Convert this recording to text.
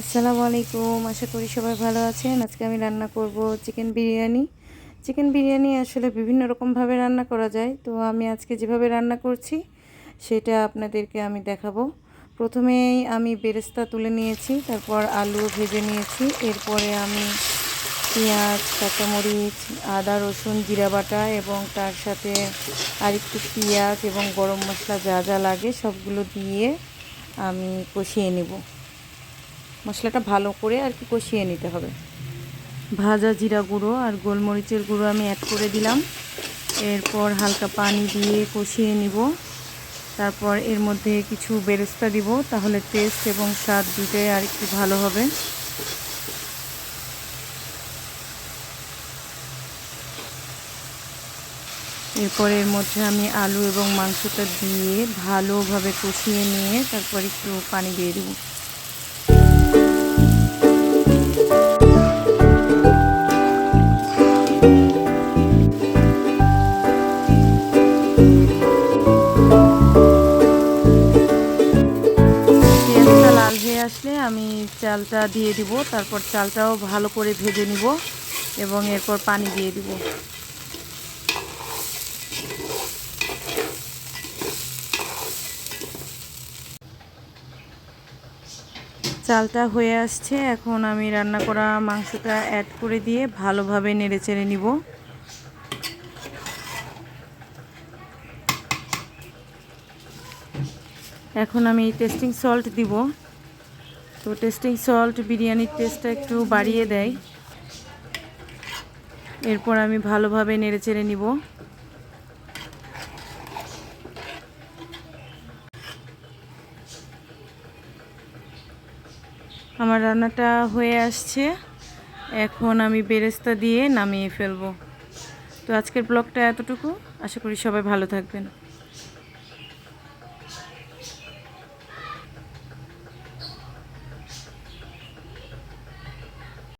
আসসালামু আলাইকুম। আশা করি সবাই ভালো আছেন। আজকে আমি রান্না করব চিকেন বিরিয়ানি। চিকেন বিরিয়ানি আসলে বিভিন্ন রকমভাবে রান্না করা যায়। তো আমি আজকে যেভাবে রান্না করছি, সেটা আপনাদেরকে আমি দেখাবো। প্রথমেই আমি বেরেস্তা তুলে নিয়েছি, তারপর আলু ভেজে নিয়েছি। এরপরে আমি পেঁয়াজ, কাঁচামরিচ, আদা, রসুন, জিরা বাটা এবং তার সাথে আরেকটু পেঁয়াজ এবং গরম মশলা যা যা লাগে সবগুলো দিয়ে আমি কষিয়ে নেব। মশলাটা ভালো করে আর কি কষিয়ে নিতে হবে। ভাজা জিরা গুঁড়ো আর গোলমরিচের গুঁড়ো আমি অ্যাড করে দিলাম। এরপর হালকা পানি দিয়ে কষিয়ে নিব। তারপর এর মধ্যে কিছু বেরেস্তা দিব, তাহলে টেস্ট এবং স্বাদ দুটোই আর একটু ভালো হবে। এরপর এর মধ্যে আমি আলু এবং মাংসটা দিয়ে ভালোভাবে কষিয়ে নিয়ে তারপর একটু পানি দিয়ে দেবো। আসলে আমি চালটা দিয়ে দিব, তারপর চালটাও ভালো করে ভেজে নিব এবং এরপর পানি দিয়ে দিব। চালটা হয়ে আসছে, এখন আমি রান্না করা মাংসটা অ্যাড করে দিয়ে ভালোভাবে নেড়ে চেড়ে নিব। এখন আমি টেস্টিং সল্ট দিব। তো টেস্টিং সল্ট বিরিয়ানির টেস্টটা একটু বাড়িয়ে দেয়। এরপর আমি ভালোভাবে নেড়ে চেড়ে নিব। আমার রান্নাটা হয়ে আসছে। এখন আমি বেরেস্তা দিয়ে নামিয়ে ফেলব। তো আজকের ব্লগটা এতটুকু। আশা করি সবাই ভালো থাকবেন।